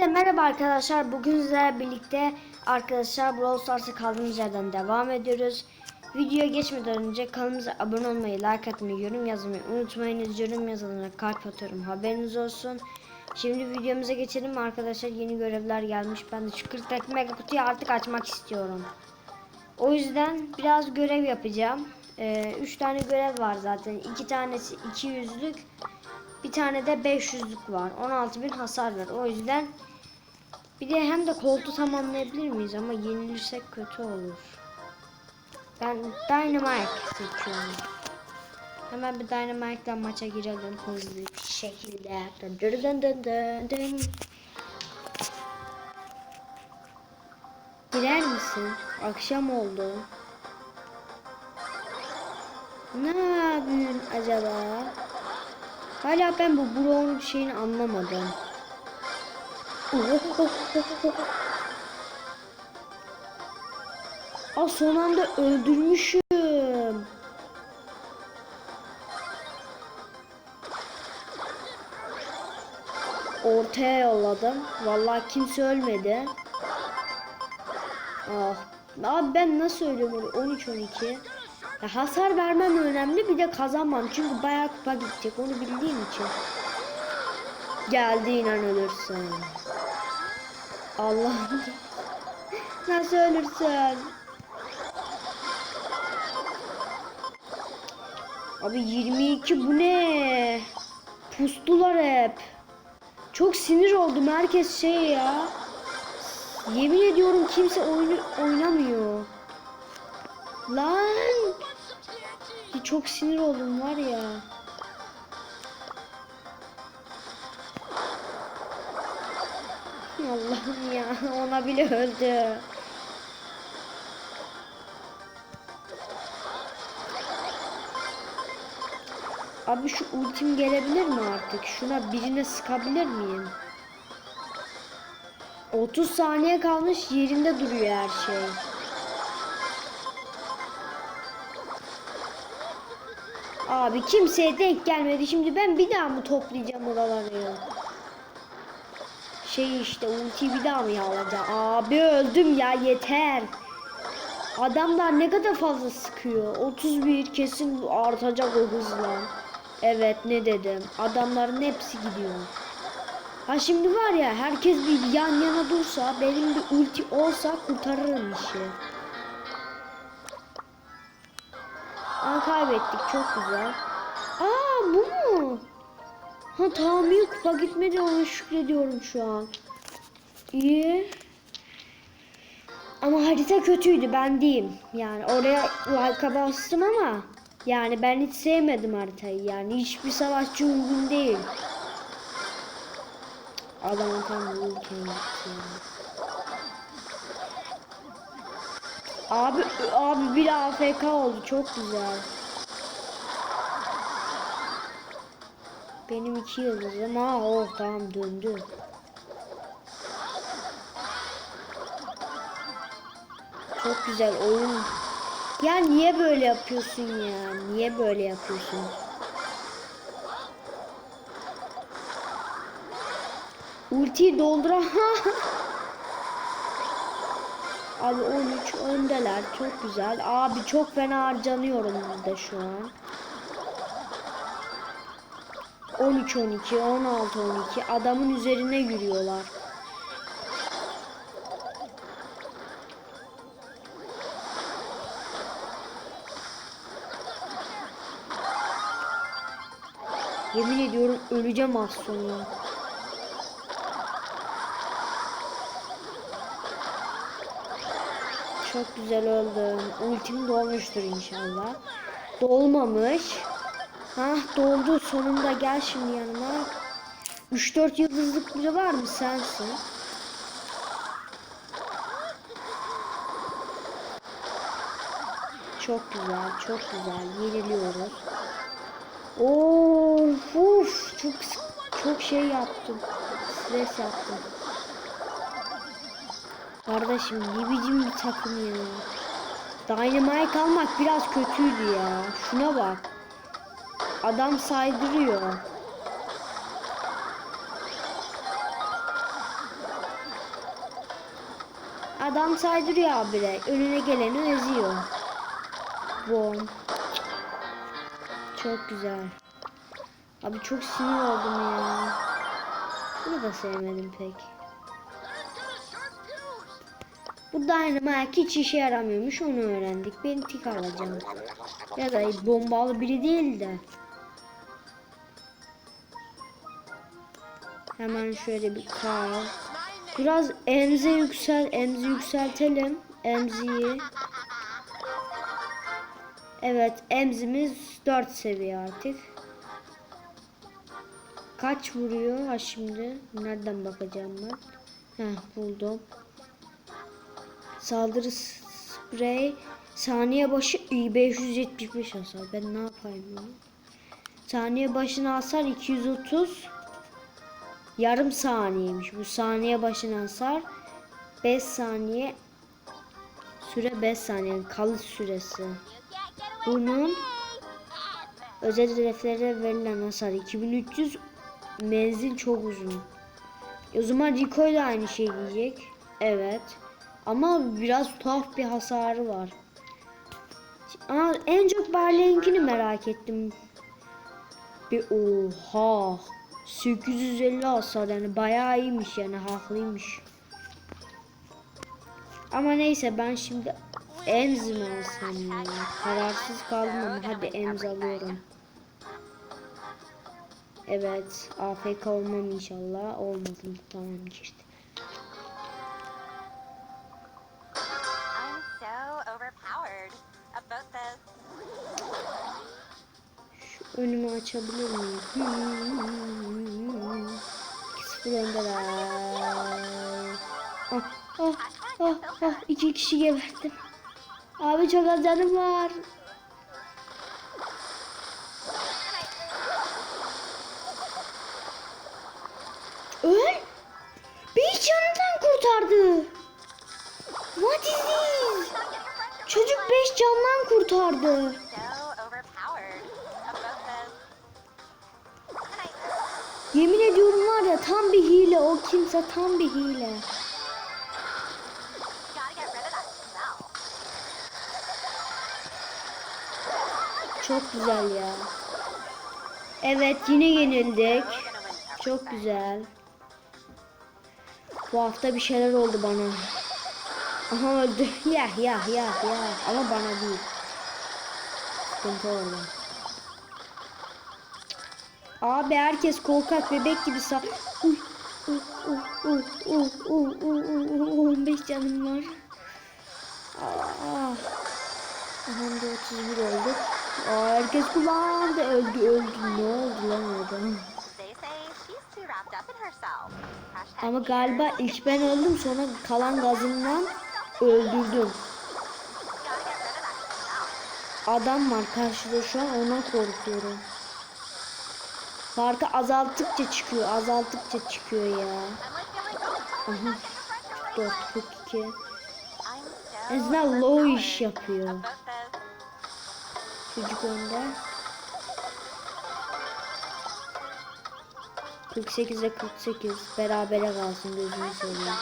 Hepinize merhaba arkadaşlar. Bugün sizlerle birlikte arkadaşlar Brawl Stars'a kaldığımız yerden devam ediyoruz. Videoya geçmeden önce kanalımıza abone olmayı, like atmayı, yorum yazmayı unutmayınız. Yorum yazılana kalp atıyorum. Haberiniz olsun. Şimdi videomuza geçelim arkadaşlar. Yeni görevler gelmiş. Ben de şu 40 mega kutuyu artık açmak istiyorum. O yüzden biraz görev yapacağım. 3 tane görev var zaten. 2 tanesi 200'lük. Bir tane de 500'lük var. 16.000 hasar var. O yüzden bir de hem de koltuğu tamamlayabilir miyiz ama yenilirsek kötü olur. Ben Dynamite seçiyorum. Hemen bir Dynamite ile maça girelim hızlı bir şekilde. Dın dın dın dın dın. Girer misin? Akşam oldu. Ne yapıyorsun acaba? Hala ben bu Brown şeyini anlamadım. Aa son anda öldürmüşüm. Ortaya yolladım. Vallahi kimse ölmedi. Ah. Abi ben nasıl ölüyorum? 13 12. Ya hasar vermem önemli bir de kazanmam. Çünkü bayağı kupa gidecek onu bildiğim için. Geldiğin an ölürsün. Allah'ım. Nasıl ölürsün? Abi 22 bu ne? Pustular hep. Çok sinir oldum herkes şey ya. Yemin ediyorum kimse oyunu oynamıyor. Lan. Çok sinir oldum var ya. Allah'ım ya ona bile öldü. Abi şu ultim gelebilir mi artık? Şuna birine sıkabilir miyim? 30 saniye kalmış yerinde duruyor her şey. Abi kimseye denk gelmedi. Şimdi ben bir daha mı toplayacağım oraları? Şey işte ulti bir daha mı alacağım? Abi öldüm ya yeter. Adamlar ne kadar fazla sıkıyor. 31 kesin artacak o hızla. Evet ne dedim. Adamların hepsi gidiyor. Ha şimdi var ya herkes bir yan yana dursa benim bir ulti olsa kurtarırım işi. Aa kaybettik çok güzel. Aa bu? Ha tamam iyi kupa gitmedi ona şükrediyorum şu an. İyi. Ama harita kötüydü ben diyeyim. Yani oraya like'a bastım ama yani ben hiç sevmedim haritayı. Yani hiçbir savaşçı uygun değil. Adam tam gitti. Abi abi bir AFK oldu çok güzel. Benim iki yıldızım ha oh tamam döndü. Çok güzel oyun. Ya niye böyle yapıyorsun ya? Niye böyle yapıyorsun? Ultiyi doldura. Abi 13 öndeler. Çok güzel. Abi çok fena harcanıyorum burada şu an. 13 12 16 12 adamın üzerine yürüyorlar. Yemin ediyorum öleceğim az sonra. Çok güzel öldüm. Ultim dolmuştur inşallah. Dolmamış. Ha doldu sonunda gel şimdi yanıma. 3-4 yıldızlık biri var mı sensin? Çok güzel, çok güzel. Yeniliyoruz. Of, of çok çok şey yaptım. Stres yaptım. Kardeşim ne biçim bir takım ya. Dynamite almak biraz kötüydü ya. Şuna bak. Adam saydırıyor. Adam saydırıyor abi. Önüne geleni eziyor. Bom. Çok güzel. Abi çok sinir oldum ya. Bunu da sevmedim pek. Bu Dynamite hiç işe yaramıyormuş onu öğrendik. Ben tik alacağım. Ya da bombalı biri değil de. Hemen şöyle bir kal. Biraz emzi yüksel, emzi yükseltelim. Emziyi. Evet, emzimiz 4 seviye artık. Kaç vuruyor ha şimdi? Nereden bakacağım ben? Heh, buldum. Saldırı sprey saniye başı 575 hasar. Ben ne yapayım ya? Saniye başına hasar 230 yarım saniyeymiş. Bu saniye başına hasar 5 saniye süre 5 saniye kalıç süresi. Bunun özel hedeflere verilen hasar 2300 menzil çok uzun. O zaman Rico da aynı şey diyecek. Evet. Ama biraz tuhaf bir hasarı var. Aa, en çok Barley'inkini merak ettim. Bir oha. 850 hasar yani bayağı iyiymiş yani haklıymış. Ama neyse ben şimdi Emz alsam ya? Kararsız kaldım ama hadi Emz alıyorum. Evet AFK olmam inşallah. Olmadım tamam işte. Önümü açabilir miyim? Hmm. 2-0 öndeler. Ah, ah, ah, ah. İki kişi geberdim. Abi çok az canım var. Öl! Bir canından kurtardı. What is this? Çocuk 5 candan kurtardı. Yemin ediyorum var ya tam bir hile o kimse tam bir hile. Çok güzel ya. Evet yine yenildik. Çok güzel. Bu hafta bir şeyler oldu bana. Aha öldü. Ya ya ya ya. Ama bana değil. Sıkıntı oldu. Abi herkes korkak bebek gibi sa... Uy, uy, uy, uy, uy, uy, uy, uy, uy, 15 canım var. Aa. Aha da 31 olduk. Aa, herkes kullandı. Öldü öldü. Ne oldu lan orada? Ama galiba ilk ben öldüm sonra kalan gazımdan öldürdüm. Adam var karşıda şu an ona korkuyorum. Farkı azalttıkça çıkıyor. Azalttıkça çıkıyor ya. Aha. Çıktı 42. En azından low iş yapıyor. Çocuk önde. 48 ile 48 berabere kalsın gözünü seveyim.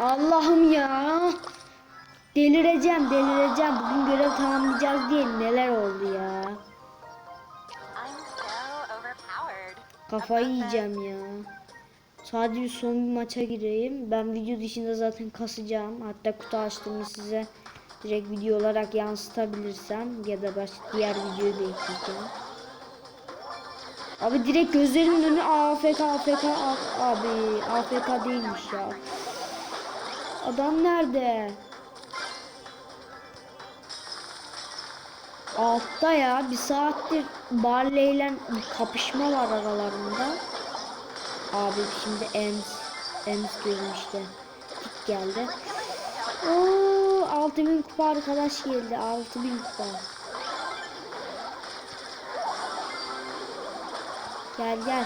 Allah'ım ya. Delireceğim, delireceğim. Bugün görev tamamlayacağız diye neler oldu ya. Kafayı yiyeceğim ya. Sadece son bir maça gireyim. Ben video dışında zaten kasacağım. Hatta kutu açtığımı size direkt video olarak yansıtabilirsem ya da başka diğer videoyu da ekleyeceğim. Abi direkt gözlerimin önü AFK AFK abi AFK değilmiş ya. Adam nerede? Altta ya bir saattir Barley ile kapışma var aralarında. Abi şimdi Ems Ems diyorum işte. Tik geldi. Oo 6000 kupa arkadaş geldi. 6000 kupa. Gel gel.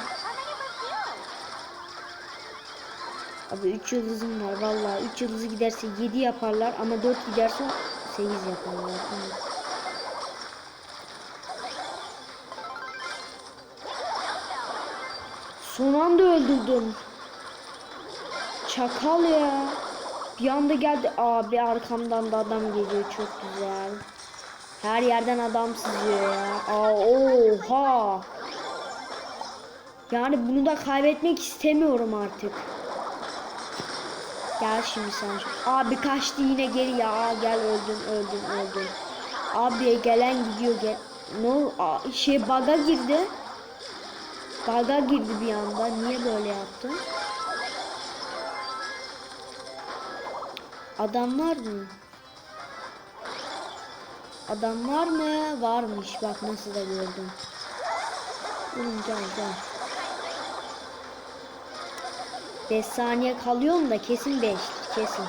Abi 3 yıldızım var vallahi 3 yıldızı giderse 7 yaparlar ama 4 giderse 8 yaparlar. Evet. Son anda öldürdüm. Çakal ya. Bir anda geldi. Abi arkamdan da adam geliyor. Çok güzel. Her yerden adam sızıyor ya. Aa, oha. Yani bunu da kaybetmek istemiyorum artık. Gel şimdi sen. Abi kaçtı yine geri ya. Aa, gel öldün öldün öldün. Abi gelen gidiyor gel. Ne oldu? Aa, şey baga girdi. Baga girdi bir anda. Niye böyle yaptı? Adam var mı? Adam var mı? Varmış. Bak nasıl da gördüm. Oğlum gel gel. 5 saniye kalıyorum da kesin 5 kesin.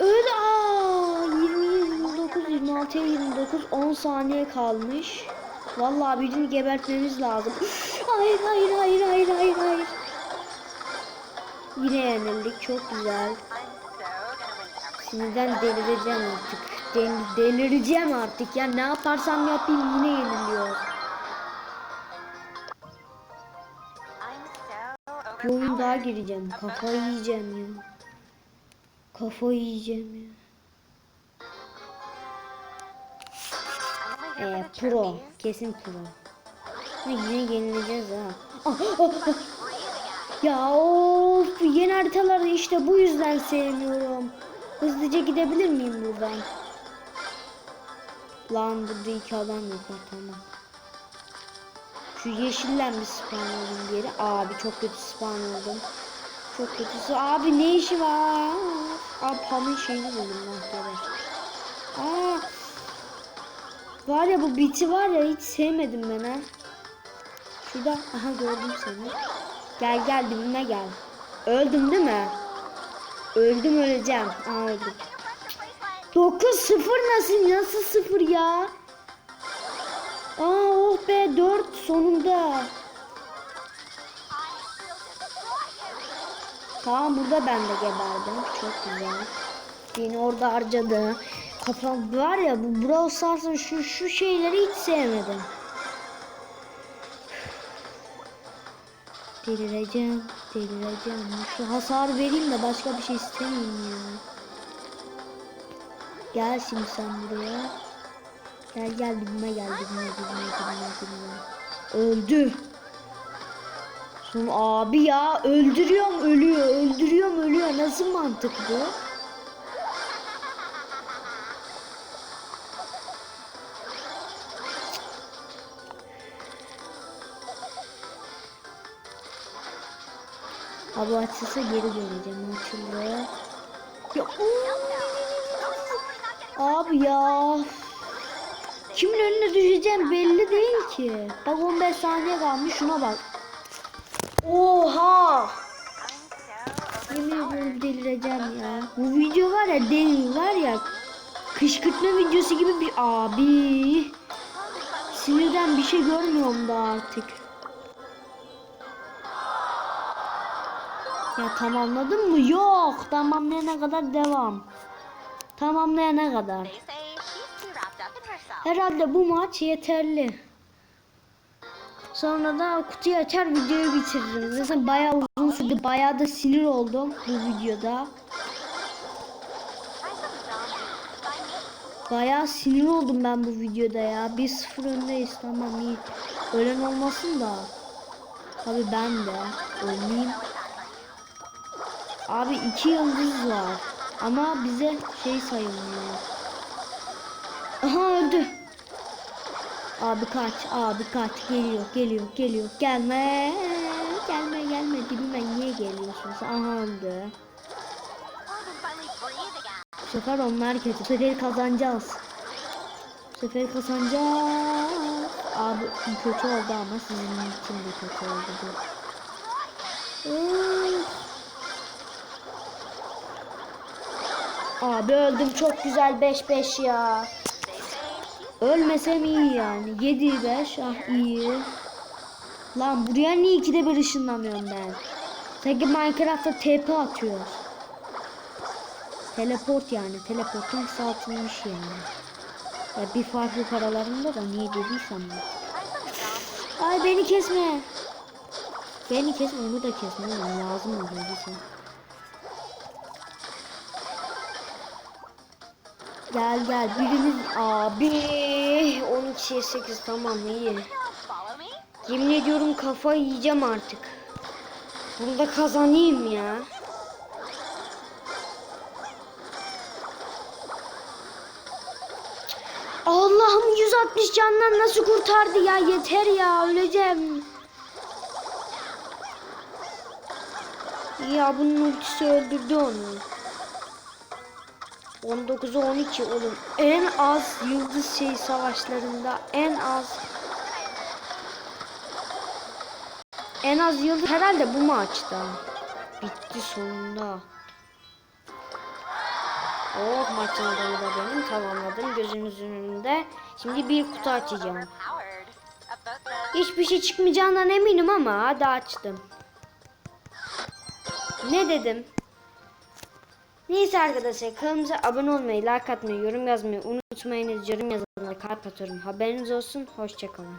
Öyle aa 20 29 26 29 10 saniye kalmış. Vallahi birini gebertmemiz lazım. Hayır hayır hayır hayır hayır hayır. Yine yenildik çok güzel. Sinirden delireceğim artık. Del- delireceğim artık ya ne yaparsam yapayım yine yeniliyor. Bir oyun daha gireceğim. Kafayı yiyeceğim ya. Kafayı yiyeceğim ya. Ee, pro. Kesin pro. Ha, yine yenileceğiz ha. Ah, ah, ah. Ya of yeni haritaları işte bu yüzden sevmiyorum. Hızlıca gidebilir miyim buradan? Lan burada iki adam yok tamam. Şu yeşillen bir spawn oldum geri. Abi çok kötü spawn oldum. Çok kötüsü. Abi ne işi var? Abi Pam'ın şeyini buldum geber. Aa. Var ya bu biti var ya hiç sevmedim ben ha. Şurada aha gördüm seni. Gel gel dibime gel. Öldüm değil mi? Öldüm öleceğim. Aa öldüm. 9 0 nasıl nasıl 0 ya? Aa oh be 4 sonunda. Tamam burada ben de geberdim. Çok güzel. Beni orada harcadı. Kafam var ya bu Brawl Stars'ın şu, şu şeyleri hiç sevmedim. Delireceğim, delireceğim. Şu hasar vereyim de başka bir şey istemeyeyim ya. Gel şimdi sen buraya. Gel gel dibime gel dibime dibime dibime dibime. Öldü. Son abi ya öldürüyorum ölüyor öldürüyorum ölüyor nasıl mantık bu? Abi açılsa geri döneceğim açıldı. Ya, abi ya. Kimin önüne düşeceğim belli değil ki. Bak 15 saniye kalmış şuna bak. Oha! Yemin ediyorum delireceğim ya. Bu video var ya deli var ya. Kışkırtma videosu gibi bir abi. Sinirden bir şey görmüyorum da artık. Ya tamamladın mı? Yok. Tamamlayana kadar devam. Tamamlayana kadar. Herhalde bu maç yeterli. Sonra da kutuyu açar videoyu bitiririm. Zaten bayağı uzun sürdü. Bayağı da sinir oldum bu videoda. Bayağı sinir oldum ben bu videoda ya. 1-0 öndeyiz tamam iyi. Ölen olmasın da. Tabi ben de. Ölmeyeyim. Abi iki yıldız var. Ama bize şey sayılmıyor. Aha öldü. Abi kaç, abi kaç. Geliyor, geliyor, geliyor. Gelme. Gelme, gelme. Dibime niye geliyorsun? sen? Aha öldü. Bu sefer onlar kötü. Bu sefer kazanacağız. Bu sefer kazanacağız. Abi kötü oldu ama sizin için de kötü oldu bu. Üf. Abi öldüm çok güzel 5-5 ya. Ölmesem iyi yani. 7-5 ah iyi. Lan buraya niye ikide bir ışınlanıyorum ben? Sanki Minecraft'ta TP atıyor. Teleport yani. Teleportun kısaltılmış yani. Ya bir farklı paralarında da niye dediysem ben. Ay beni kesme. Beni kesme onu da kesme lazım oluyor bize. Gel gel birimiz abi 12'ye 8 tamam iyi. Yemin ediyorum kafayı yiyeceğim artık. Bunu da kazanayım ya. Allah'ım 160 candan nasıl kurtardı ya yeter ya öleceğim. Ya bunun ultisi öldürdü onu. 19'a 12 oğlum. En az yıldız şey savaşlarında en az en az yıldız herhalde bu maçta. Bitti sonunda. Oh maçın adamı da benim tamamladım gözünüzün önünde. Şimdi bir kutu açacağım. Hiçbir şey çıkmayacağından eminim ama hadi açtım. Ne dedim? Neyse arkadaşlar kanalımıza abone olmayı, like atmayı, yorum yazmayı unutmayınız. Yorum yazanlara kalp atıyorum. Haberiniz olsun. Hoşçakalın.